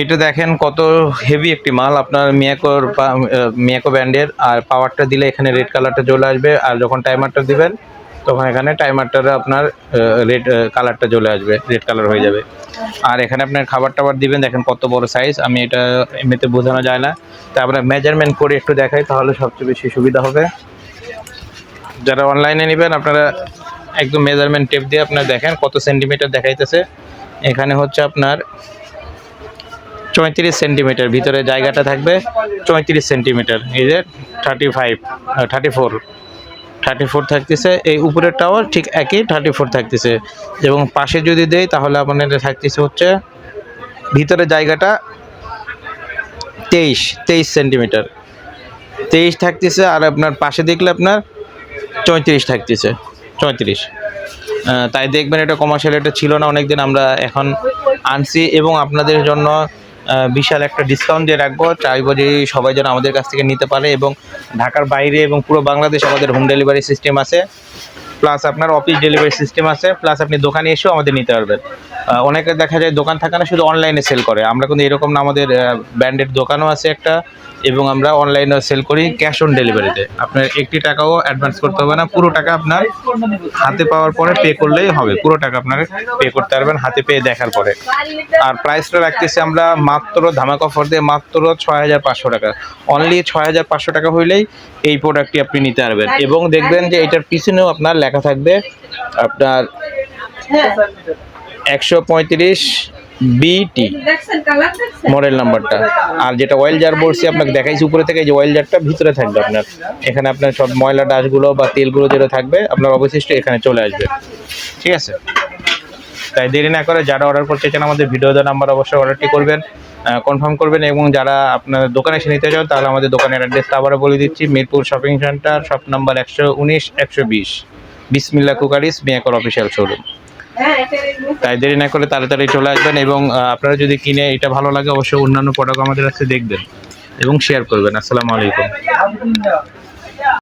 এটা দেখেন কত হেভি একটি মাল। আপনার মিয়াকোর মিয়াকো ব্র্যান্ডের আর পাওয়ারটা দিলে এখানে রেড কালারটা চলে আসবে। আর যখন টাইমারটা দিবেন, তখন এখানে টাইমারটার আপনার রেড কালারটা চলে আসবে। রেড কালার হয়ে যাবে। আর এখানে আপনার খাবার টাবার দিবেন। দেখেন কত বড় সাইজ আমি এটা এমনিতে বোঝানো যায় না। তা আমরা মেজারমেন্ট করে একটু দেখাই, তাহলে সবচেয়ে বেশি সুবিধা হবে। যারা অনলাইনে নেবেন, আপনারা একদম মেজারমেন্ট টেপ দিয়ে আপনার দেখেন কত সেন্টিমিটার দেখাইতেছে। এখানে হচ্ছে আপনার চৌত্রিশ সেন্টিমিটার, ভিতরে জায়গাটা থাকবে চৌত্রিশ সেন্টিমিটার। এই যে thirty five thirty four thirty four থাকতেছে। এই উপরের টাওয়ার ঠিক একই থার্টি ফোর থাকতেছে। এবং পাশে যদি দেই, তাহলে আপনার থাকতেছে হচ্ছে ভিতরে জায়গাটা তেইশ তেইশ সেন্টিমিটার। তেইশ থাকতেছে আর আপনার পাশে দেখলে আপনার চৌত্রিশ থাকতেছে। চৌত্রিশ। তাই দেখবেন এটা কমার্শিয়াল এটা ছিল না, অনেকদিন আমরা এখন আনছি এবং আপনাদের জন্য বিশাল একটা ডিসকাউন্ট দিয়ে রাখব। চাইব যে সবাই যেন আমাদের কাছ থেকে নিতে পারে এবং ঢাকার বাইরে এবং পুরো বাংলাদেশ আমাদের হোম ডেলিভারি সিস্টেম আছে। প্লাস আপনার অফিস ডেলিভারি সিস্টেম আছে, প্লাস আপনি দোকানে এসেও আমাদের নিতে পারবেন। অনেকে দেখা যায় দোকান থাকে না, শুধু অনলাইনে সেল করে। আমরা কিন্তু এরকম না, আমাদের ব্র্যান্ডের দোকানও আছে একটা, এবং আমরা অনলাইনে সেল করি ক্যাশ অন ডেলিভারিতে আপনার একটি টাকাও অ্যাডভান্স করতে হবে না, পুরো টাকা আপনার হাতে পাওয়ার পরে পে করলেই হবে। পুরো টাকা আপনার পে করতে পারবেন, হাতে পেয়ে দেখার পরে। আর প্রাইসটা রাখতেছি আমরা মাত্র, ধামাক অফার দিয়ে মাত্র ছয় হাজার পাঁচশো টাকা। অনলি ছয় হাজার পাঁচশো টাকা হইলেই এই প্রোডাক্টটি আপনি নিতে পারবেন। এবং দেখবেন যে এটার পিছনেও আপনার লেখা থাকবে আপনার একশো পঁয়ত্রিশ বিটি মডেল নাম্বারটা। আর যেটা অয়েল জার বলছি, আপনাকে দেখাইছি উপরে থেকে যে অয়েল জারটা ভিতরে থাকবে আপনার। এখানে আপনার সব ময়লা ডাশগুলো বা তেলগুলো যেটা থাকবে, আপনার অবশিষ্ট এখানে চলে আসবে। ঠিক আছে? তাই দেরি না করে যারা অর্ডার করতে চান আমাদের ভিডিও দেওয়া নাম্বার অবশ্যই অর্ডারটি করবেন কনফার্ম করবেন এবং যারা আপনার দোকানে এসে নিতে চান, তাহলে আমাদের দোকানের অ্যাড্রেসটা আবারও বলে দিচ্ছি, Mirpur shopping centre shop number একশো উনিশ, একশো বিশ। বিসমিল্লা কুকারিস মিয়াকর অফিসিয়াল শোরুম তাই দেরি না করে তাড়াতাড়ি চলে আসবেন এবং আপনারা যদি কিনে এটা ভালো লাগে, অবশ্যই অন্যান্য প্রোডাক্ট আমাদের কাছে দেখবেন এবং শেয়ার করবেন। আসসালামু আলাইকুম।